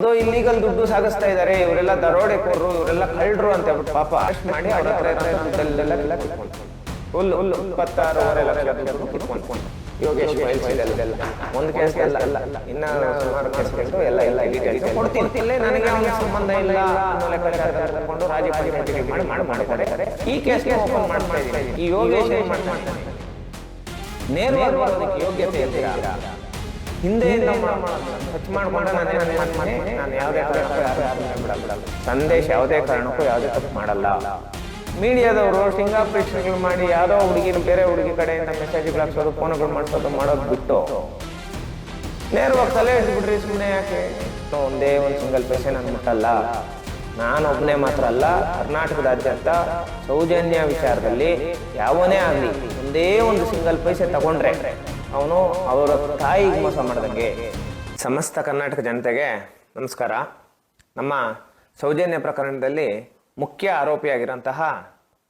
ಅದು ಇಲ್ಲಿಗಲ್ ದುಡ್ಡು ಸಾಗಿಸ್ತಾ ಇದಾರೆ, ಇವರೆಲ್ಲ ದರೋಡೆಕೋರರು ಇವರೆಲ್ಲ ಕಳ್ಳರು ಅಂತ ಹೇಳ್ಬಿಟ್ಟು ಪಾಪ ಅರೆಸ್ಟ್ ಮಾಡಿ ಅವ್ರ ಹತ್ರ ಕಿತ್ಕೊಂಡು ಫುಲ್ ಫುಲ್ ಇಪ್ಪತ್ತಾರೂವರೆ ಲಕ್ಷ ಕಿತ್ಕೊಂಡು ಯೋಗೇಶ್ ಫೈಲ್ಸ್ ಇದೆಲ್ಲ. ಒಂದು ಕೇಸ್ ಅಲ್ಲ ಅಲ್ಲ. ಇನ್ನ ಸುಮಾರು ಕೇಸ್ಗಳು ಎಲ್ಲ ಎಲ್ಲ ಡೀಟೇಲ್ಸ್ ಕೊಡ್ತೀನಿ. ನನಗೆ ಅವನ ಸಂಬಂಧ ಇಲ್ಲ ಅನ್ನೋ ಲೆಕ್ಕಾಚಾರ ತಗೊಂಡು ರಾಜೀವ್ ಪಂಚಾಯತಿಗೆ ಮಾಡಿ ಮಾಡಿ ಮಾಡ್ತಾರೆ ಈ ಕೇಸ್ ಓಪನ್ ಮಾಡ್ತಾ ಈ ಯೋಗೇಶ್ ಮಾಡ್ತಾನೆ ನೇರವಾಗಿ ಯೋಗ್ಯತೆ ಇದ್ದೀರಾ ಹಿಂದೆ ಟಚ್ ಮಾಡಿಕೊಂಡು ನಾನು ಏನ್ ಮಾಡ್ತೀನಿ? ನಾನು ಯಾವುದೇ ಬಿಡಲ್ಲ. ಸಂದೇಶ ಯಾವುದೇ ಕಾರಣಕ್ಕೂ ಯಾವುದೇ ತಪ್ಪು ಮಾಡಲ್ಲ. ಮೀಡಿಯಾದವರು ಸ್ಟಿಂಗ್ ಆಪರೇಷನ್ಗಳು ಮಾಡಿ ಯಾವುದೋ ಹುಡುಗಿನ ಬೇರೆ ಹುಡುಗಿ ಕಡೆಯಿಂದ ಮೆಸೇಜ್ಗಳು ಹಾಕ್ಸೋದು ಫೋನ್ಗಳು ಮಾಡಿಸೋದು ಮಾಡೋದು ಬಿಟ್ಟು. ನೇರವಾಗಿ ತಲೆ ಹಿಡಿದ್ಬಿಟ್ರಿ ಸುಮ್ಮನೆ ಯಾಕೆ? ಒಂದೇ ಒಂದು ಸಿಂಗಲ್ ಅಂದ್ಬಿಟ್ಟಲ್ಲ ನಾನು ಒಬ್ಬನೇ ಮಾತ್ರ ಅಲ್ಲ ಕರ್ನಾಟಕದಾದ್ಯಂತ ಸೌಜನ್ಯ ವಿಚಾರದಲ್ಲಿ ಯಾವನೇ ಆಗಲಿ ಒಂದೇ ಒಂದು ಸಿಂಗಲ್ ಪೈಸೆ ತಗೊಂಡ್ರೆ ಅವನು ಅವರ ತಾಯಿಗೆ ಮೋಸ ಮಾಡಿದಂಗೆ. ಸಮಸ್ತ ಕರ್ನಾಟಕ ಜನತೆಗೆ ನಮಸ್ಕಾರ. ನಮ್ಮ ಸೌಜನ್ಯ ಪ್ರಕರಣದಲ್ಲಿ ಮುಖ್ಯ ಆರೋಪಿಯಾಗಿರೋಂತಹ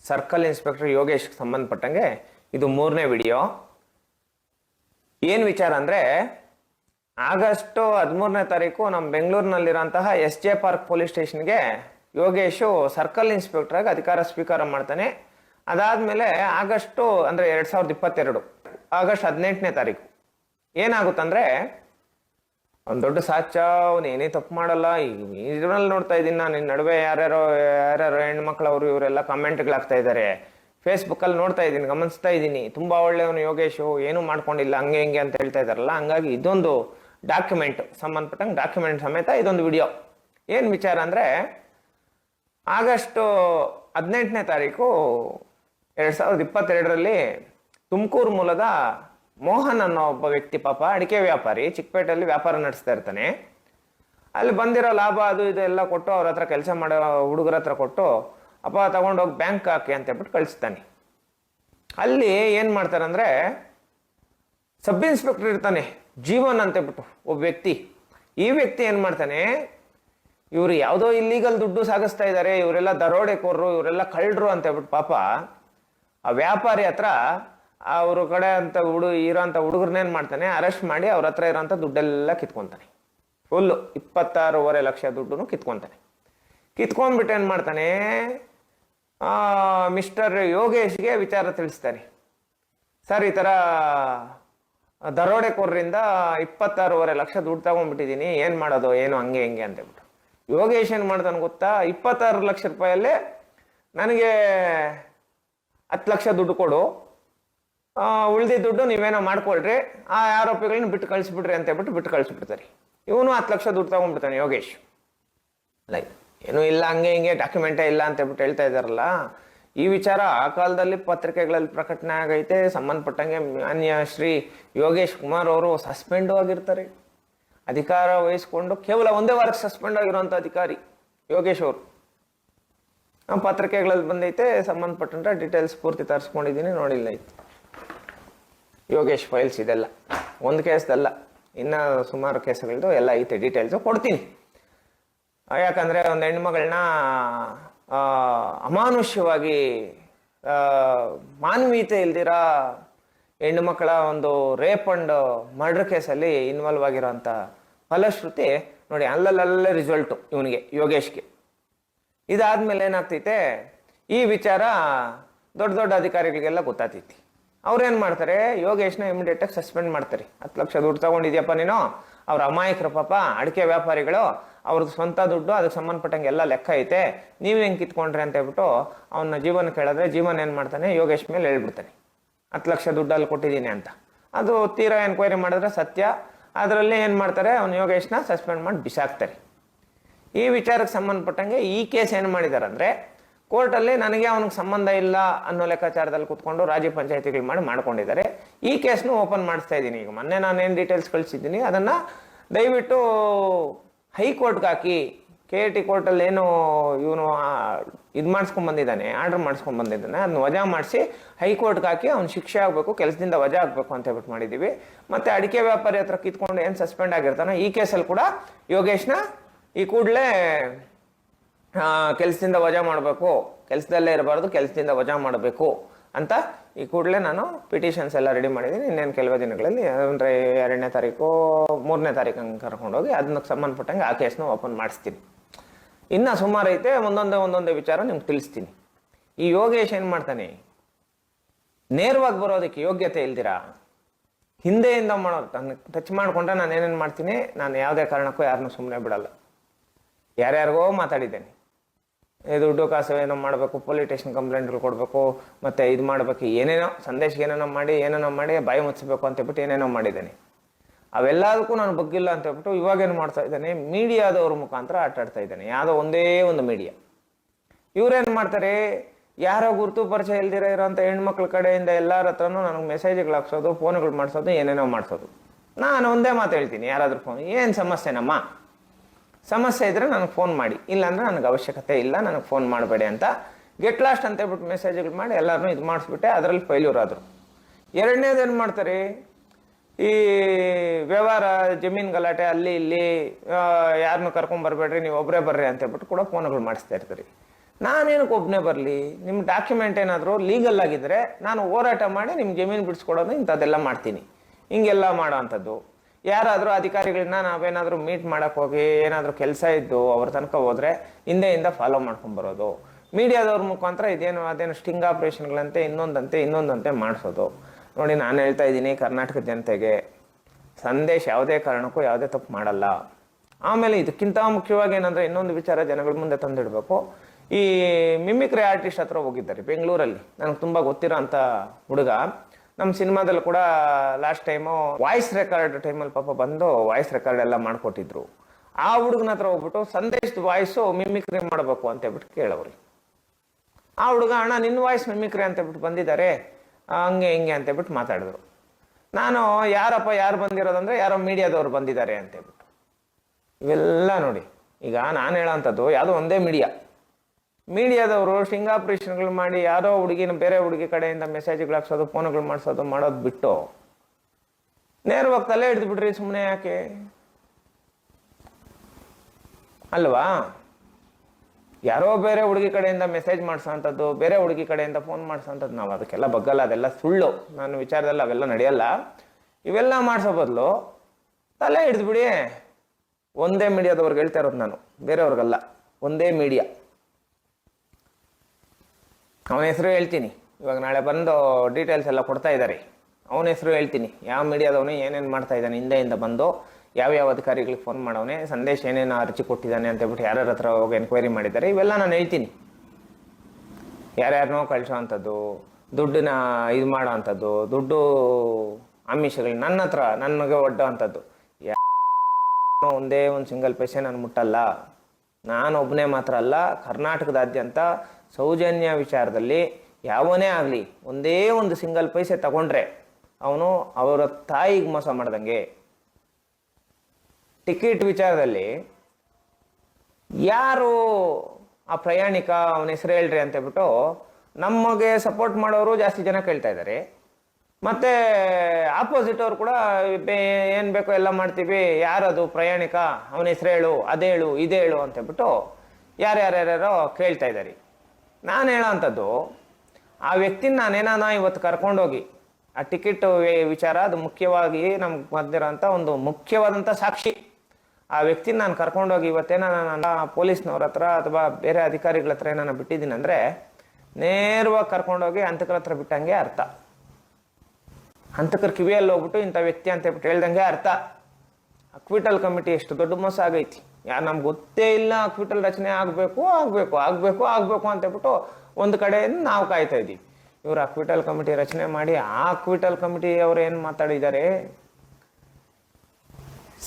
ಸರ್ಕಲ್ ಇನ್ಸ್ಪೆಕ್ಟರ್ ಯೋಗೇಶ್ ಸಂಬಂಧಪಟ್ಟಂಗೆ ಇದು ಮೂರನೇ ವಿಡಿಯೋ. ಏನು ವಿಚಾರ ಅಂದರೆ, ಆಗಸ್ಟು ಹದಿಮೂರನೇ ತಾರೀಕು ನಮ್ಮ ಬೆಂಗಳೂರಿನಲ್ಲಿರೋಂತಹ ಎಸ್ ಜೆ ಪಾರ್ಕ್ ಪೊಲೀಸ್ ಸ್ಟೇಷನ್ಗೆ ಯೋಗೇಶು ಸರ್ಕಲ್ ಇನ್ಸ್ಪೆಕ್ಟರಾಗಿ ಅಧಿಕಾರ ಸ್ವೀಕಾರ ಮಾಡ್ತಾನೆ. ಅದಾದಮೇಲೆ ಆಗಸ್ಟು ಅಂದರೆ ಎರಡು ಸಾವಿರದ ಇಪ್ಪತ್ತೆರಡು. ಆಗಸ್ಟ್ ಹದಿನೆಂಟನೇ ತಾರೀಕು. ಏನಾಗುತ್ತಂದ್ರೆ, ಒಂದು ದೊಡ್ಡ ಸಾಚ ಅವ್ನು ಏನೇ ತಪ್ಪು ಮಾಡಲ್ಲ ಇದ್ರಲ್ಲಿ ನೋಡ್ತಾ ಇದ್ದೀನಿ ನಾನು ನಡುವೆ ಯಾರ್ಯಾರೋ ಯಾರ್ಯಾರೋ ಹೆಣ್ಮಕ್ಳು ಅವರು ಇವರೆಲ್ಲ ಕಮೆಂಟ್ಗಳಾಗ್ತಾ ಇದ್ದಾರೆ ಫೇಸ್ಬುಕ್ಕಲ್ಲಿ ನೋಡ್ತಾ ಇದ್ದೀನಿ, ಗಮನಿಸ್ತಾ ಇದ್ದೀನಿ, ತುಂಬ ಒಳ್ಳೆಯವನು ಯೋಗೇಶು, ಏನೂ ಮಾಡ್ಕೊಂಡಿಲ್ಲ, ಹಂಗೆ ಹಿಂಗೆ ಅಂತ ಹೇಳ್ತಾ ಇದ್ದಾರಲ್ಲ ಹಂಗಾಗಿ ಇದೊಂದು ಡಾಕ್ಯುಮೆಂಟ್, ಸಂಬಂಧಪಟ್ಟಂಗೆ ಡಾಕ್ಯುಮೆಂಟ್ ಸಮೇತ ಇದೊಂದು ವಿಡಿಯೋ. ಏನು ವಿಚಾರ ಅಂದರೆ, ಆಗಸ್ಟು ಹದಿನೆಂಟನೇ ತಾರೀಕು, ಎರಡು ಸಾವಿರದ ಇಪ್ಪತ್ತೆರಡರಲ್ಲಿ ತುಮಕೂರು ಮೂಲದ ಮೋಹನ್ ಅನ್ನೋ ಒಬ್ಬ ವ್ಯಕ್ತಿ ಪಾಪ ಅಡಿಕೆ ವ್ಯಾಪಾರಿ, ಚಿಕ್ಕಪೇಟೆಯಲ್ಲಿ ವ್ಯಾಪಾರ ನಡೆಸ್ತಾ ಇರ್ತಾನೆ. ಅಲ್ಲಿ ಬಂದಿರೋ ಲಾಭ ಅದು ಇದು ಎಲ್ಲ ಕೊಟ್ಟು ಅವ್ರ ಹತ್ರ ಕೆಲಸ ಮಾಡೋ ಹುಡುಗರ ಹತ್ರ ಕೊಟ್ಟು, ಅಪ್ಪ ತಗೊಂಡೋಗಿ ಬ್ಯಾಂಕ್ ಹಾಕಿ ಅಂತ ಹೇಳ್ಬಿಟ್ಟು ಕಳಿಸ್ತಾನೆ. ಅಲ್ಲಿ ಏನು ಮಾಡ್ತಾರಂದ್ರೆ ಸಬ್ ಇನ್ಸ್ಪೆಕ್ಟರ್ ಇರ್ತಾನೆ, ಜೀವನ್ ಅಂತ ಹೇಳ್ಬಿಟ್ಟು ಒಬ್ಬ ವ್ಯಕ್ತಿ. ಈ ವ್ಯಕ್ತಿ ಏನು ಮಾಡ್ತಾನೆ, ಇವರು ಯಾವುದೋ ಇಲ್ಲೀಗಲ್ ದುಡ್ಡು ಸಾಗಿಸ್ತಾ ಇದ್ದಾರೆ ಇವರೆಲ್ಲ ದರೋಡೆಕೋರರು, ಇವರೆಲ್ಲ ಕಳ್ಳರು ಅಂತ ಹೇಳ್ಬಿಟ್ಟು ಪಾಪ ಆ ವ್ಯಾಪಾರಿ ಹತ್ರ ಅವ್ರ ಕಡೆ ಅಂತ ಹುಡು ಇರೋಂಥ ಹುಡುಗರನ್ನೇನು ಮಾಡ್ತಾನೆ? ಅರೆಸ್ಟ್ ಮಾಡಿ ಅವ್ರ ಹತ್ರ ಇರೋಂಥ ದುಡ್ಡೆಲ್ಲ ಕಿತ್ಕೊತಾನೆ. ಫುಲ್ಲು ಇಪ್ಪತ್ತಾರೂವರೆ ಲಕ್ಷ ದುಡ್ಡು ಕಿತ್ಕೊತಾನೆ. ಕಿತ್ಕೊಂಡ್ಬಿಟ್ಟು ಏನು ಮಾಡ್ತಾನೆ? ಮಿಸ್ಟರ್ ಯೋಗೇಶ್ಗೆ ವಿಚಾರ ತಿಳಿಸ್ತಾನೆ. ಸರ್, ಈ ಥರ ದರೋಡೆಕೋರರಿಂದ ಇಪ್ಪತ್ತಾರೂವರೆ ಲಕ್ಷ ದುಡ್ಡು ತಗೊಂಡ್ಬಿಟ್ಟಿದ್ದೀನಿ. ಏನು ಮಾಡೋದು? ಏನು ಹಂಗೆ ಹೆಂಗೆ ಅಂತ ಹೇಳ್ಬಿಟ್ಟು. ಯೋಗೇಶ್ ಏನು ಮಾಡ್ತಾನೆ ಗೊತ್ತಾ? ಇಪ್ಪತ್ತಾರು ಲಕ್ಷ ರೂಪಾಯಲ್ಲೇ ನನಗೆ ಹತ್ತು ಲಕ್ಷ ದುಡ್ಡು ಕೊಡು. ಉಳ್ದಿದ್ದ ದುಡ್ಡು ನೀವೇನೋ ಮಾಡ್ಕೊಳ್ರಿ, ಆ ಆರೋಪಿಗಳನ್ನ ಬಿಟ್ಟು ಕಳಿಸ್ಬಿಡ್ರಿ ಅಂತ ಹೇಳ್ಬಿಟ್ಟು ಬಿಟ್ಟು ಕಳಿಸ್ಬಿಡ್ತಾರೆ. ಇವನು ಹತ್ತು ಲಕ್ಷ ದುಡ್ಡು ತಗೊಂಡ್ಬಿಡ್ತಾನೆ ಯೋಗೇಶ್. ಲೈ ಏನೂ ಇಲ್ಲ, ಹಂಗೆ ಹಿಂಗೆ ಡಾಕ್ಯುಮೆಂಟೇ ಇಲ್ಲ ಅಂತ ಹೇಳ್ಬಿಟ್ಟು ಹೇಳ್ತಾ ಇದ್ದಾರಲ್ಲ. ಈ ವಿಚಾರ ಆ ಕಾಲದಲ್ಲಿ ಪತ್ರಿಕೆಗಳಲ್ಲಿ ಪ್ರಕಟಣೆ ಆಗೈತೆ, ಸಂಬಂಧಪಟ್ಟಂಗೆ ಮಾನ್ಯ ಶ್ರೀ ಯೋಗೇಶ್ ಕುಮಾರ್ ಅವರು ಸಸ್ಪೆಂಡು ಆಗಿರ್ತಾರೆ. ಅಧಿಕಾರ ವಹಿಸ್ಕೊಂಡು ಕೇವಲ ಒಂದೇ ವಾರಕ್ಕೆ ಸಸ್ಪೆಂಡ್ ಆಗಿರುವಂಥ ಅಧಿಕಾರಿ ಯೋಗೇಶ್ ಅವರು. ಪತ್ರಿಕೆಗಳಲ್ಲಿ ಬಂದೈತೆ, ಸಂಬಂಧಪಟ್ಟಂತ ಡೀಟೇಲ್ಸ್ ಪೂರ್ತಿ ತರಿಸ್ಕೊಂಡಿದ್ದೀನಿ, ನೋಡಿಲ್ಲ ಐತೆ ಯೋಗೇಶ್ ಫೈಲ್ಸ್ ಇದೆಲ್ಲ. ಒಂದು ಕೇಸ್ದಲ್ಲ ಇನ್ನೂ ಸುಮಾರು ಕೇಸ್ಗಳದ್ದು ಎಲ್ಲ ಐತೆ ಡೀಟೇಲ್ಸು ಕೊಡ್ತೀನಿ. ಯಾಕಂದರೆ ಒಂದು ಹೆಣ್ಮಗಳನ್ನ ಅಮಾನುಷ್ಯವಾಗಿ ಮಾನವೀಯತೆ ಇಲ್ದಿರ ಹೆಣ್ಣು ಮಕ್ಕಳ ಒಂದು ರೇಪ್ ಅಂಡ್ ಮರ್ಡರ್ ಕೇಸಲ್ಲಿ ಇನ್ವಾಲ್ವ್ ಆಗಿರೋಂಥ ಫಲಶ್ರುತಿ ನೋಡಿ ಅಲ್ಲಲ್ಲಲ್ಲೇ ರಿಸಲ್ಟು ಇವನಿಗೆ, ಯೋಗೇಶ್ಗೆ. ಇದಾದ್ಮೇಲೆ ಏನಾಗ್ತೈತೆ, ಈ ವಿಚಾರ ದೊಡ್ಡ ದೊಡ್ಡ ಅಧಿಕಾರಿಗಳಿಗೆಲ್ಲ ಗೊತ್ತಾಗ್ತೈತಿ. ಅವ್ರೇನು ಮಾಡ್ತಾರೆ, ಯೋಗೇಶ್ನ ಇಮಿಡಿಯೇಟಾಗಿ ಸಸ್ಪೆಂಡ್ ಮಾಡ್ತಾರೆ. ಹತ್ತು ಲಕ್ಷ ದುಡ್ಡು ತಗೊಂಡಿದ್ಯಪ್ಪ ನೀನು, ಅವ್ರ ಅಮಾಯಕರು ಪಾಪ, ಅಡಿಕೆ ವ್ಯಾಪಾರಿಗಳು ಅವ್ರದ್ದು ಸ್ವಂತ ದುಡ್ಡು ಅದಕ್ಕೆ ಸಂಬಂಧಪಟ್ಟಂಗೆ ಎಲ್ಲ ಲೆಕ್ಕ ಐತೆ, ನೀವು ಹೆಂಗೆ ಕಿತ್ಕೊಂಡ್ರಿ ಅಂತ ಹೇಳ್ಬಿಟ್ಟು ಅವನ ಜೀವನ ಕೇಳಿದ್ರೆ ಜೀವನ ಏನು ಮಾಡ್ತಾನೆ, ಯೋಗೇಶ್ ಮೇಲೆ ಹೇಳ್ಬಿಡ್ತಾನೆ. ಹತ್ತು ಲಕ್ಷ ದುಡ್ಡಲ್ಲಿ ಕೊಟ್ಟಿದ್ದೀನಿ ಅಂತ. ಅದು ತೀರಾ ಎನ್ಕ್ವೈರಿ ಮಾಡಿದ್ರೆ ಸತ್ಯ. ಅದರಲ್ಲಿ ಏನು ಮಾಡ್ತಾರೆ, ಅವ್ನು ಯೋಗೇಶ್ನ ಸಸ್ಪೆಂಡ್ ಮಾಡಿ ಬಿಸಾಕ್ತಾರೆ. ಈ ವಿಚಾರಕ್ಕೆ ಸಂಬಂಧಪಟ್ಟಂಗೆ ಈ ಕೇಸ್ ಏನು ಮಾಡಿದ್ದಾರೆ ಅಂದರೆ ಕೋರ್ಟಲ್ಲಿ ನನಗೆ ಅವನಿಗೆ ಸಂಬಂಧ ಇಲ್ಲ ಅನ್ನೋ ಲೆಕ್ಕಾಚಾರದಲ್ಲಿ ಕೂತ್ಕೊಂಡು ರಾಜ್ಯ ಪಂಚಾಯತಿಗಳು ಮಾಡಿ ಮಾಡ್ಕೊಂಡಿದ್ದಾರೆ. ಈ ಕೇಸ್ನು ಓಪನ್ ಮಾಡಿಸ್ತಾ ಇದ್ದೀನಿ. ಈಗ ಮೊನ್ನೆ ನಾನು ಏನು ಡೀಟೇಲ್ಸ್ ಕಳಿಸಿದ್ದೀನಿ, ಅದನ್ನು ದಯವಿಟ್ಟು ಹೈಕೋರ್ಟ್ಗೆ ಹಾಕಿ, ಕೆ ಎ ಟಿ ಕೋರ್ಟಲ್ಲಿ ಏನು ಇವನು ಇದು ಮಾಡಿಸ್ಕೊಂಡ್ ಬಂದಿದ್ದಾನೆ, ಆರ್ಡರ್ ಮಾಡಿಸ್ಕೊಂಡ್ ಬಂದಿದ್ದಾನೆ ಅದನ್ನ ವಜಾ ಮಾಡಿಸಿ ಹೈಕೋರ್ಟ್ಗೆ ಹಾಕಿ ಅವ್ನು ಶಿಕ್ಷೆ ಆಗಬೇಕು, ಕೆಲಸದಿಂದ ವಜಾ ಆಗಬೇಕು ಅಂತ ಹೇಳ್ಬಿಟ್ಟು ಮಾಡಿದ್ದೀವಿ. ಮತ್ತು ಅಡಿಕೆ ವ್ಯಾಪಾರಿ ಹತ್ರ ಕಿತ್ಕೊಂಡು ಏನು ಸಸ್ಪೆಂಡ್ ಆಗಿರ್ತಾನೆ, ಈ ಕೇಸಲ್ಲಿ ಕೂಡ ಯೋಗೇಶ್ನ ಈ ಕೂಡಲೇ ಕೆಲಸದಿಂದ ವಜಾ ಮಾಡಬೇಕು. ಕೆಲಸದಲ್ಲೇ ಇರಬಾರ್ದು, ಕೆಲಸದಿಂದ ವಜಾ ಮಾಡಬೇಕು ಅಂತ ಈ ಕೂಡಲೇ ನಾನು ಪಿಟಿಷನ್ಸ್ ಎಲ್ಲ ರೆಡಿ ಮಾಡಿದ್ದೀನಿ. ಇನ್ನೇನು ಕೆಲವೇ ದಿನಗಳಲ್ಲಿ, ಅಂದರೆ ಎರಡನೇ ತಾರೀಕು, ಮೂರನೇ ತಾರೀಕು ಹಂಗೆ ಕರ್ಕೊಂಡೋಗಿ ಅದಕ್ಕೆ ಸಂಬಂಧಪಟ್ಟಂಗೆ ಆ ಕೇಸ್ನ ಓಪನ್ ಮಾಡಿಸ್ತೀನಿ. ಇನ್ನು ಸುಮಾರು ಐತೆ, ಒಂದೊಂದೇ ಒಂದೊಂದೇ ವಿಚಾರ ನಿಮ್ಗೆ ತಿಳಿಸ್ತೀನಿ. ಈ ಯೋಗೇಶ್ ಏನು ಮಾಡ್ತಾನೆ? ನೇರವಾಗಿ ಬರೋದಕ್ಕೆ ಯೋಗ್ಯತೆ ಇಲ್ದಿರಾ? ಹಿಂದೆಯಿಂದ ಮಾಡೋದು ತನ್ನ ಟಚ್ ಮಾಡಿಕೊಂಡ್ರೆ ನಾನು ಏನೇನು ಮಾಡ್ತೀನಿ, ನಾನು ಯಾವುದೇ ಕಾರಣಕ್ಕೂ ಯಾರನ್ನೂ ಸುಮ್ಮನೆ ಬಿಡಲ್ಲ. ಯಾರ್ಯಾರಿಗೋ ಮಾತಾಡಿದ್ದೇನೆ. ದುಡ್ಡು ಕಾಸು ಏನೋ ಮಾಡಬೇಕು ಪೊಲೀಸ್ ಸ್ಟೇಷನ್ ಕಂಪ್ಲೇಂಟ್ಗಳು ಕೊಡಬೇಕು, ಮತ್ತು ಇದು ಮಾಡಬೇಕು, ಏನೇನೋ ಸಂದೇಶ ಏನೇನೋ ಮಾಡಿ ಏನೇನೋ ಮಾಡಿ, ಬಾಯಿ ಅಂತ ಹೇಳ್ಬಿಟ್ಟು ಏನೇನೋ ಮಾಡಿದ್ದೇನೆ. ಅವೆಲ್ಲದಕ್ಕೂ ನಾನು ಬಗ್ಗಿಲ್ಲ ಅಂತ ಹೇಳ್ಬಿಟ್ಟು ಇವಾಗೇನು ಮಾಡ್ತಾ ಇದ್ದಾನೆ, ಮೀಡಿಯಾದವ್ರ ಮುಖಾಂತರ ಆಟಾಡ್ತಾ ಇದ್ದಾನೆ, ಯಾವುದೋ ಒಂದೇ ಒಂದು ಮೀಡಿಯಾ. ಇವರೇನು ಮಾಡ್ತಾರೆ, ಯಾರೋ ಗುರುತು ಪರಿಚಯ ಇಲ್ದಿರೋ ಇರೋಂಥ ಹೆಣ್ಮಕ್ಳ ಕಡೆಯಿಂದ ಎಲ್ಲರ ಹತ್ರನೂ ನನಗೆ ಮೆಸೇಜ್ಗಳು ಹಾಕ್ಸೋದು ಫೋನ್ಗಳು ಮಾಡಿಸೋದು, ಏನೇನೋ ಮಾಡಿಸೋದು. ನಾನು ಒಂದೇ ಮಾತು ಹೇಳ್ತೀನಿ, ಯಾರಾದರೂ ಫೋನ್ ಏನು ಸಮಸ್ಯೆನಮ್ಮ? ಸಮಸ್ಯೆ ಇದ್ದರೆ ನನಗೆ ಫೋನ್ ಮಾಡಿ. ಇಲ್ಲಾಂದ್ರೆ ನನಗೆ ಅವಶ್ಯಕತೆ ಇಲ್ಲ, ನನಗೆ ಫೋನ್ ಮಾಡಬೇಡಿ ಅಂತ. ಗೆಟ್ ಲಾಸ್ಟ್ ಅಂತ ಹೇಳ್ಬಿಟ್ಟು ಮೆಸೇಜ್ಗಳು ಮಾಡಿ ಎಲ್ಲರನ್ನೂ ಇದು ಮಾಡಿಸ್ಬಿಟ್ಟೆ, ಅದರಲ್ಲಿ ಫೈಲ್ಯೂರ್ ಆದರು. ಎರಡನೇದು ಏನು ಮಾಡ್ತಾರೆ? ಈ ವ್ಯವಹಾರ ಜಮೀನು ಗಲಾಟೆ ಅಲ್ಲಿ ಇಲ್ಲಿ ಯಾರನ್ನೂ ಕರ್ಕೊಂಬರ್ಬೇಡ್ರಿ ನೀವು ಒಬ್ಬರೇ ಬರ್ರಿ ಅಂತ ಹೇಳ್ಬಿಟ್ಟು ಕೂಡ ಫೋನ್ಗಳು ಮಾಡಿಸ್ತಾ ಇರ್ತೀರಿ. ನಾನೇನಕ್ಕೆ ಒಬ್ಬನೇ ಬರಲಿ? ನಿಮ್ಮ ಡಾಕ್ಯುಮೆಂಟ್ ಏನಾದರೂ ಲೀಗಲ್ ಆಗಿದ್ದರೆ ನಾನು ಹೋರಾಟ ಮಾಡಿ ನಿಮ್ಮ ಜಮೀನು ಬಿಡಿಸ್ಕೊಡೋದು ಇಂಥದ್ದೆಲ್ಲ ಮಾಡ್ತೀನಿ. ಹಿಂಗೆಲ್ಲ ಮಾಡೋ ಅಂಥದ್ದು. ಯಾರಾದರೂ ಅಧಿಕಾರಿಗಳನ್ನ ನಾವೇನಾದರೂ ಮೀಟ್ ಮಾಡಕ್ಕೆ ಹೋಗಿ ಏನಾದರೂ ಕೆಲಸ ಇದ್ದು ಅವ್ರ ತನಕ ಹೋದರೆ ಹಿಂದೆಯಿಂದ ಫಾಲೋ ಮಾಡ್ಕೊಂಬರೋದು ಮೀಡಿಯಾದವ್ರ ಮುಖಾಂತರ ಇದೇನು, ಅದೇನು ಸ್ಟಿಂಗ್ ಆಪ್ರೇಷನ್ಗಳಂತೆ ಇನ್ನೊಂದಂತೆ ಇನ್ನೊಂದಂತೆ ಮಾಡಿಸೋದು. ನೋಡಿ, ನಾನು ಹೇಳ್ತಾ ಇದ್ದೀನಿ ಕರ್ನಾಟಕ ಜನತೆಗೆ, ಸಂದೇಶ ಯಾವುದೇ ಕಾರಣಕ್ಕೂ ಯಾವುದೇ ತಪ್ಪು ಮಾಡಲ್ಲ. ಆಮೇಲೆ ಇದಕ್ಕಿಂತ ಮುಖ್ಯವಾಗಿ ಏನಂದರೆ ಇನ್ನೊಂದು ವಿಚಾರ ಜನಗಳ ಮುಂದೆ ತಂದಿಡಬೇಕು. ಈ ಮಿಮಿಕ್ರಿ ಆರ್ಟಿಸ್ಟ್ ಹತ್ರ ಹೋಗಿದ್ದಾರೆ ಬೆಂಗಳೂರಲ್ಲಿ. ನನಗೆ ತುಂಬ ಗೊತ್ತಿರೋ ಅಂಥ ಹುಡುಗ. ನಮ್ಮ ಸಿನಿಮಾದಲ್ಲಿ ಕೂಡ ಲಾಸ್ಟ್ ಟೈಮು ವಾಯ್ಸ್ ರೆಕಾರ್ಡ್ ಟೈಮಲ್ಲಿ ಪಾಪ ಬಂದು ವಾಯ್ಸ್ ರೆಕಾರ್ಡ್ ಎಲ್ಲ ಮಾಡಿಕೊಟ್ಟಿದ್ರು. ಆ ಹುಡುಗನ ಹತ್ರ ಹೋಗ್ಬಿಟ್ಟು ಸಂದೇಶದ ವಾಯ್ಸು ಮಿಮಿಕ್ರಿ ಮಾಡಬೇಕು ಅಂತ ಹೇಳ್ಬಿಟ್ಟು ಕೇಳವ್ರಿ. ಆ ಹುಡುಗ, ಅಣ್ಣ ನಿನ್ನ ವಾಯ್ಸ್ ಮಿಮಿಕ್ರಿ ಅಂತ ಹೇಳ್ಬಿಟ್ಟು ಬಂದಿದ್ದಾರೆ. ಹಂಗೆ, ಹಿಂಗೆ ಅಂತ ಹೇಳ್ಬಿಟ್ಟು ಮಾತಾಡಿದ್ರು. ನಾನು, ಯಾರಪ್ಪ, ಯಾರು ಬಂದಿರೋದಂದ್ರೆ ಯಾರೋ ಮೀಡಿಯಾದವ್ರು ಬಂದಿದ್ದಾರೆ ಅಂತ ಹೇಳ್ಬಿಟ್ಟು. ಇವೆಲ್ಲ ನೋಡಿ. ಈಗ ನಾನು ಹೇಳೋಂಥದ್ದು ಯಾವುದೋ ಒಂದೇ ಮೀಡಿಯಾ ಮೀಡಿಯಾದವರು ಸ್ಟಿಂಗ್ ಆಪರೇಷನ್ಗಳು ಮಾಡಿ ಯಾರೋ ಹುಡುಗಿನ ಬೇರೆ ಹುಡುಗಿ ಕಡೆಯಿಂದ ಮೆಸೇಜ್ಗಳು ಹಾಕ್ಸೋದು, ಫೋನ್ಗಳು ಮಾಡಿಸೋದು ಮಾಡೋದು ಬಿಟ್ಟು ನೇರವಾಗಿ ತಲೆ ಹಿಡಿದು ಬಿಡ್ರಿ ಸುಮ್ಮನೆ ಯಾಕೆ? ಅಲ್ವಾ? ಯಾರೋ ಬೇರೆ ಹುಡುಗಿ ಕಡೆಯಿಂದ ಮೆಸೇಜ್ ಮಾಡಿಸೋಂಥದ್ದು, ಬೇರೆ ಹುಡುಗಿ ಕಡೆಯಿಂದ ಫೋನ್ ಮಾಡಿಸೋಂಥದ್ದು, ನಾವು ಅದಕ್ಕೆಲ್ಲ ಬಗ್ಗಲ್ಲ, ಅದೆಲ್ಲ ಸುಳ್ಳು. ನಾನು ವಿಚಾರದಲ್ಲಿ ಅವೆಲ್ಲ ನಡೆಯಲ್ಲ. ಇವೆಲ್ಲ ಮಾಡಿಸೋ ಬದಲು ತಲೆ ಹಿಡಿದ್ಬಿಡಿ. ಒಂದೇ ಮೀಡಿಯಾದವ್ರಿಗೆ ಹೇಳ್ತಾ ಇರೋದು ನಾನು, ಬೇರೆಯವ್ರಿಗಲ್ಲ, ಒಂದೇ ಮೀಡಿಯಾ. ಅವನ ಹೆಸರು ಹೇಳ್ತೀನಿ. ಇವಾಗ ನಾಳೆ ಬಂದು ಡೀಟೇಲ್ಸ್ ಎಲ್ಲ ಕೊಡ್ತಾ ಇದ್ದಾರೆ. ಅವನ ಹೆಸರು ಹೇಳ್ತೀನಿ. ಯಾವ ಮೀಡಿಯಾದವನು ಏನೇನು ಮಾಡ್ತಾ ಇದ್ದಾನೆ, ಹಿಂದೆಯಿಂದ ಬಂದು ಯಾವ್ಯಾವ ಅಧಿಕಾರಿಗಳಿಗೆ ಫೋನ್ ಮಾಡವನೆ, ಸಂದೇಶ ಏನೇನು ಅರ್ಜಿ ಕೊಟ್ಟಿದ್ದಾನೆ ಅಂತ ಹೇಳ್ಬಿಟ್ಟು ಯಾರ್ಯಾರ ಹತ್ರ ಹೋಗಿ ಎನ್ಕ್ವೈರಿ ಮಾಡಿದ್ದಾರೆ, ಇವೆಲ್ಲ ನಾನು ಹೇಳ್ತೀನಿ. ಯಾರ್ಯಾರನೋ ಕಳಿಸೋ ಅಂಥದ್ದು, ದುಡ್ಡನ್ನ ಇದು ಮಾಡೋ ಅಂಥದ್ದು, ದುಡ್ಡು ಆಮಿಷಗಳು ನನ್ನ ಹತ್ರ, ನನಗೆ ಒಡ್ಡೋ ಅಂಥದ್ದು. ಒಂದೇ ಒಂದು ಸಿಂಗಲ್ ಪೈಸೆ ನಾನು ಮುಟ್ಟಲ್ಲ. ನಾನು ಒಬ್ಬನೇ ಮಾತ್ರ ಅಲ್ಲ, ಕರ್ನಾಟಕದಾದ್ಯಂತ ಸೌಜನ್ಯ ವಿಚಾರದಲ್ಲಿ ಯಾವನೇ ಆಗಲಿ ಒಂದೇ ಒಂದು ಸಿಂಗಲ್ ಪೈಸೆ ತಗೊಂಡ್ರೆ ಅವನು ಅವರ ತಾಯಿಗೆ ಮೋಸ ಮಾಡ್ದಂಗೆ. ಟಿಕೆಟ್ ವಿಚಾರದಲ್ಲಿ ಯಾರು ಆ ಪ್ರಯಾಣಿಕ ಅವನ ಹೆಸರು ಹೇಳ್ರಿ ಅಂತ ಹೇಳ್ಬಿಟ್ಟು ನಮಗೆ ಸಪೋರ್ಟ್ ಮಾಡೋರು ಜಾಸ್ತಿ ಜನ ಕೇಳ್ತಾ ಇದ್ದಾರೆ ಮತ್ತೆ ಆಪೋಸಿಟ್ ಅವ್ರು ಕೂಡ ಏನು ಬೇಕೋ ಎಲ್ಲ ಮಾಡ್ತೀವಿ, ಯಾರದು ಪ್ರಯಾಣಿಕ, ಅವನ ಹೆಸರು ಹೇಳು, ಅದೇಳು, ಇದೇಳು ಅಂತ ಹೇಳ್ಬಿಟ್ಟು ಯಾರ್ಯಾರ್ಯಾರೋ ಕೇಳ್ತಾ ಇದ್ದಾರೆ ನಾನು ಹೇಳೋಂಥದ್ದು ಆ ವ್ಯಕ್ತಿನ ನಾನೇನಾನ ಇವತ್ತು ಕರ್ಕೊಂಡೋಗಿ, ಆ ಟಿಕೆಟ್ ವಿಚಾರ ಅದು ಮುಖ್ಯವಾಗಿ ನಮ್ಗೆ ಬಂದಿರೋಂಥ ಒಂದು ಮುಖ್ಯವಾದಂಥ ಸಾಕ್ಷಿ. ಆ ವ್ಯಕ್ತಿನ ನಾನು ಕರ್ಕೊಂಡೋಗಿ ಇವತ್ತೇನ ನಾನು ಪೊಲೀಸ್ನವ್ರ ಹತ್ರ ಅಥವಾ ಬೇರೆ ಅಧಿಕಾರಿಗಳ ಹತ್ರ ಏನಾನ ಬಿಟ್ಟಿದ್ದೀನಿ ಅಂದರೆ, ನೇರವಾಗಿ ಕರ್ಕೊಂಡೋಗಿ ಹಂತಕರ ಹತ್ರ ಬಿಟ್ಟಂಗೆ ಅರ್ಥ. ಹಂತಕರ ಕಿವಿಯಲ್ಲಿ ಹೋಗ್ಬಿಟ್ಟು ಇಂಥ ವ್ಯಕ್ತಿ ಅಂತ ಹೇಳ್ಬಿಟ್ಟು ಹೇಳ್ದಂಗೆ ಅರ್ಥ. ಅಕ್ವಿಟಲ್ ಕಮಿಟಿ ಎಷ್ಟು ದೊಡ್ಡ ಮೋಸ ಆಗೈತಿ. ಯಾರು ನಮ್ಗೆ ಗೊತ್ತೇ ಇಲ್ಲ ಹಾಸ್ಪಿಟಲ್ ರಚನೆ ಆಗಬೇಕು ಆಗಬೇಕು ಆಗಬೇಕು ಆಗಬೇಕು ಅಂತ ಹೇಳ್ಬಿಟ್ಟು ಒಂದು ಕಡೆಯಿಂದ ನಾವು ಕಾಯ್ತಾ ಇದ್ದೀವಿ ಇವರು ಹಾಸ್ಪಿಟಲ್ ಕಮಿಟಿ ರಚನೆ ಮಾಡಿ ಆ ಹಾಸ್ಪಿಟಲ್ ಕಮಿಟಿ ಅವರು ಏನು ಮಾತಾಡಿದ್ದಾರೆ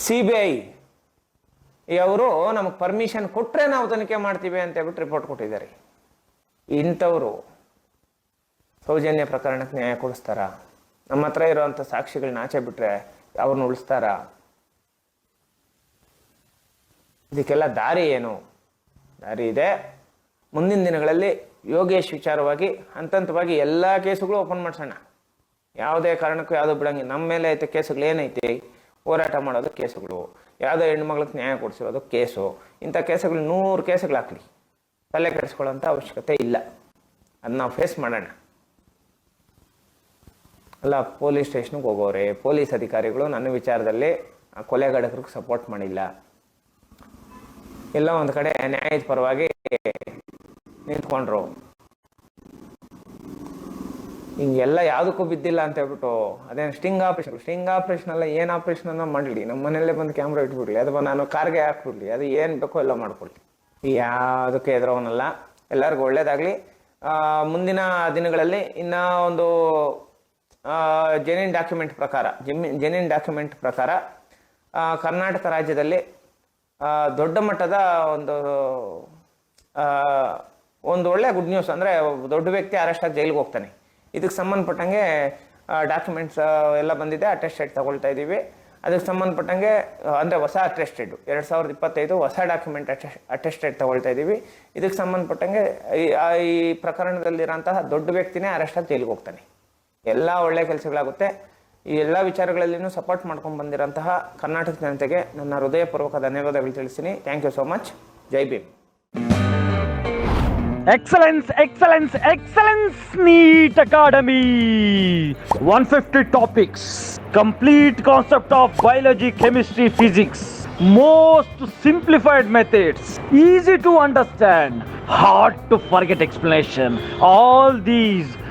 ಸಿ ಬಿ ಐ. ಅವರು ನಮಗೆ ಪರ್ಮಿಷನ್ ಕೊಟ್ಟರೆ ನಾವು ತನಿಖೆ ಮಾಡ್ತೀವಿ ಅಂತ ಹೇಳ್ಬಿಟ್ಟು ರಿಪೋರ್ಟ್ ಕೊಟ್ಟಿದ್ದಾರೆ. ಇಂಥವರು ಸೌಜನ್ಯ ಪ್ರಕರಣಕ್ಕೆ ನ್ಯಾಯ ಕೊಡಿಸ್ತಾರ? ನಮ್ಮ ಹತ್ರ ಇರೋವಂಥ ಸಾಕ್ಷಿಗಳನ್ನ ಆಚೆ ಬಿಟ್ಟರೆ ಅವ್ರನ್ನ ಉಳಿಸ್ತಾರ? ಇದಕ್ಕೆಲ್ಲ ದಾರಿ ಏನು? ದಾರಿ ಇದೆ. ಮುಂದಿನ ದಿನಗಳಲ್ಲಿ ಯೋಗೇಶ್ ವಿಚಾರವಾಗಿ ಹಂತ ಹಂತವಾಗಿ ಎಲ್ಲ ಕೇಸುಗಳು ಓಪನ್ ಮಾಡ್ಸೋಣ. ಯಾವುದೇ ಕಾರಣಕ್ಕೂ ಯಾವುದೋ ಬಿಡಂಗಿಲ್ಲ. ನಮ್ಮ ಮೇಲೆ ಐತೆ ಕೇಸುಗಳು ಏನೈತಿ? ಹೋರಾಟ ಮಾಡೋದು ಕೇಸುಗಳು. ಯಾವುದೋ ಹೆಣ್ಮಕ್ಳಿಗೆ ನ್ಯಾಯ ಕೊಡಿಸಿರೋದು ಕೇಸು. ಇಂಥ ಕೇಸುಗಳು ನೂರು ಕೇಸುಗಳು ಹಾಕ್ಲಿ. ತಲೆ ಕೆಡಿಸ್ಕೊಳ್ಳೋಂಥ ಅವಶ್ಯಕತೆ ಇಲ್ಲ. ಅದನ್ನ ನಾವು ಫೇಸ್ ಮಾಡೋಣ. ಅಲ್ಲ, ಪೊಲೀಸ್ ಸ್ಟೇಷನ್ಗೆ ಹೋಗೋರೆ. ಪೊಲೀಸ್ ಅಧಿಕಾರಿಗಳು ನನ್ನ ವಿಚಾರದಲ್ಲಿ ಕೊಲೆಗಡಕರಿಗೆ ಸಪೋರ್ಟ್ ಮಾಡಿಲ್ಲ. ಎಲ್ಲ ಒಂದು ಕಡೆ ನ್ಯಾಯದ ಪರವಾಗಿ ನಿಂತ್ಕೊಂಡ್ರು. ಹಿಂಗೆಲ್ಲ ಯಾವುದಕ್ಕೂ ಬಿದ್ದಿಲ್ಲ ಅಂತ ಹೇಳ್ಬಿಟ್ಟು ಅದೇನು ಸ್ಟಿಂಗ್ ಆಪರೇಷನ್ ಸ್ಟಿಂಗ್ ಆಪರೇಷನ್ ಅಲ್ಲ ಏನು ಆಪರೇಷನ್ ಅನ್ನೋ ಮಾಡಲಿ. ನಮ್ಮ ಮನೆಯಲ್ಲೇ ಬಂದು ಕ್ಯಾಮ್ರಾ ಇಟ್ಬಿಡ್ಲಿ. ಅಥವಾ ನಾನು ಕಾರ್ಗೆ ಹಾಕ್ಬಿಡ್ಲಿ. ಅದು ಏನು ಬೇಕೋ ಎಲ್ಲ ಮಾಡ್ಕೊಳ್ಳಿ ಯಾವುದಕ್ಕೆ ಎದುರವನಲ್ಲ ಎಲ್ಲರಿಗೂ ಒಳ್ಳೇದಾಗಲಿ. ಮುಂದಿನ ದಿನಗಳಲ್ಲಿ ಇನ್ನ ಒಂದು ಜೆನಿನ್ ಡಾಕ್ಯುಮೆಂಟ್ ಪ್ರಕಾರ ಜೆನಿನ್ ಡಾಕ್ಯುಮೆಂಟ್ ಪ್ರಕಾರ ಕರ್ನಾಟಕ ರಾಜ್ಯದಲ್ಲಿ ದೊಡ್ಡ ಮಟ್ಟದ ಒಂದು ಒಂದು ಒಳ್ಳೆ ಗುಡ್ ನ್ಯೂಸ್ ಅಂದರೆ ದೊಡ್ಡ ವ್ಯಕ್ತಿ ಅರೆಸ್ಟ್ ಆಗಿ ಜೈಲಿಗೆ ಹೋಗ್ತಾನೆ. ಇದಕ್ಕೆ ಸಂಬಂಧಪಟ್ಟಂಗೆ ಡಾಕ್ಯುಮೆಂಟ್ಸ್ ಎಲ್ಲ ಬಂದಿದೆ ಅಟೆಸ್ಟೆಡ್ ತಗೊಳ್ತಾ ಇದ್ದೀವಿ. ಅದಕ್ಕೆ ಸಂಬಂಧಪಟ್ಟಂಗೆ, ಅಂದರೆ ಹೊಸ ಅಟೆಸ್ಟೆಡ್ ಎರಡು ಸಾವಿರದ ಇಪ್ಪತ್ತೈದು ಹೊಸ ಡಾಕ್ಯುಮೆಂಟ್ ಅಟೆಸ್ಟೆಡ್ ತಗೊಳ್ತಾ ಇದ್ದೀವಿ. ಇದಕ್ಕೆ ಸಂಬಂಧಪಟ್ಟಂಗೆ, ಈ ಪ್ರಕರಣದಲ್ಲಿರೋಂತಹ ದೊಡ್ಡ ವ್ಯಕ್ತಿನೇ ಅರೆಸ್ಟ್ ಆಗಿ ಜೈಲಿಗೆ ಹೋಗ್ತಾನೆ. ಎಲ್ಲ ಒಳ್ಳೆ ಕೆಲಸಗಳಾಗುತ್ತೆ. ಈ ಎಲ್ಲ ವಿಚಾರಗಳಲ್ಲಿನೂ ಸಪೋರ್ಟ್ ಮಾಡ್ಕೊಂಡು ಬಂದಿರೋಂತಹ ಕರ್ನಾಟಕ ಜನತೆಗೆ ನನ್ನ ಹೃದಯಪೂರ್ವಕ ಧನ್ಯವಾದಗಳು ತಿಳಿಸ್ತೀನಿ. Thank you so much Jai Bhim. Excellence excellence excellence NEET academy one fifty topics complete concept of biology chemistry physics most simplified methods easy to understand hard to forget explanation all these